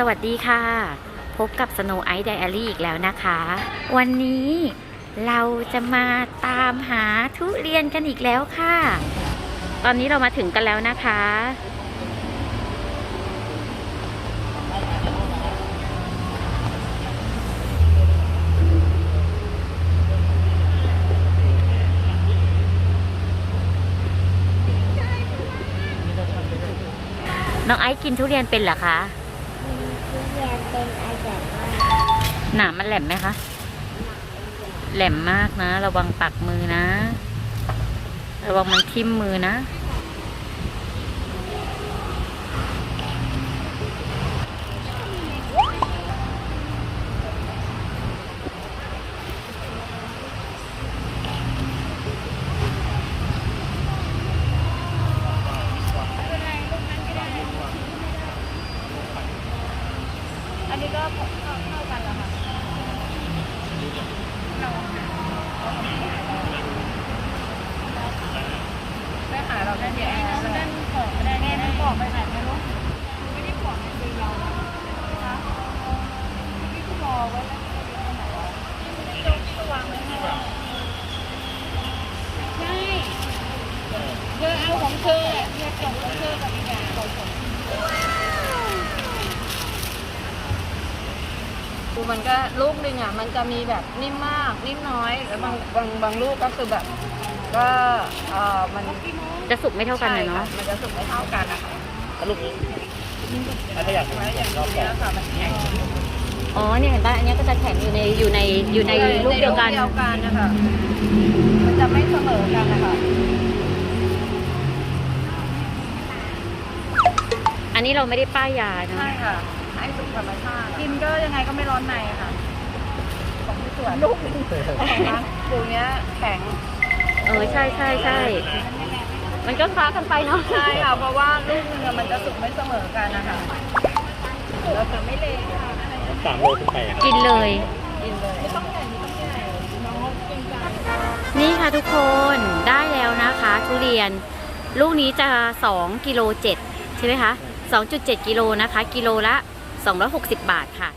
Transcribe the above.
สวัสดีค่ะ พบกับ Snow Ice Diary อีกแล้วนะคะ วันนี้เราจะมาตามหาทุเรียนกันอีกแล้วค่ะ ตอนนี้เรามาถึงกันแล้วนะคะ น้องไอซ์กินทุเรียนเป็นเหรอคะ รียนเป็นอาจารย์ว่าหนามมันแหลมไหมคะ แหลมมากนะ ระวังปักมือนะ ระวังมันทิ่มมือนะ นนี้ก็เข้ากันแล้วค่ะเราไม่ขาเราได้เดียวมันได้ปอกได้แน่มันปอกไปไหนไม่รู้ไม่ได้ปอกในมือเราคะพี่ก็รอไว้แล้ววางไว้ให้ใช่เธอเอาของเธอเธอส่งของเธอกับอีกอย่างของผม ดูมันก็ลูกหนึ่งอะมันจะมีแบบนิ่มมากนิ่มน้อยแล้วบางบางบางลูกก็คือแบบ ก็เออมันจะสุกไม่เท่ากันเลยใช่ค่ะเนาะมันจะสุกไม่เท่ากันนะคะลูกถ้าอยากไว้อย่างนี้แล้วค่ะมันแข็งอ๋อเนี่ยเห็นปะอันเนี้ยก็จะแข็งอยู่ในอยู่ในอยู่ในลูกเดียวกันใเดียวกันนะคะมันจะไม่เสมอกันนะคะอันนี้เราไม่ได้ป้ายยาเนาะใช่ค่ะ ให้สุกธรรมชาติกินก็ยังไงก็ไม่ร้อนในค่ะของที่สวนลูกหนึงนะปลูกเนี้ยแข็งเออใช่ใช่ใช่มันก็คล้ากันไปเนาะใช่ค่ะเพราะว่าลูกหนึงอะมันจะสุกไม่เสมอกันนะคะเราจะไม่เละค่ะสามโลขึ้นไปอะกินเลยกินเลยไม่ต้องใหญ่ไม่ต้องใหญ่น้องเกรงใจนี่ค่ะทุกคนได้แล้วนะคะ ทุเรียน ลูกนี้จะ2กิโล7ใช่ไหมคะ2.7กิโลนะคะ กิโลละ 260 บาทค่ะ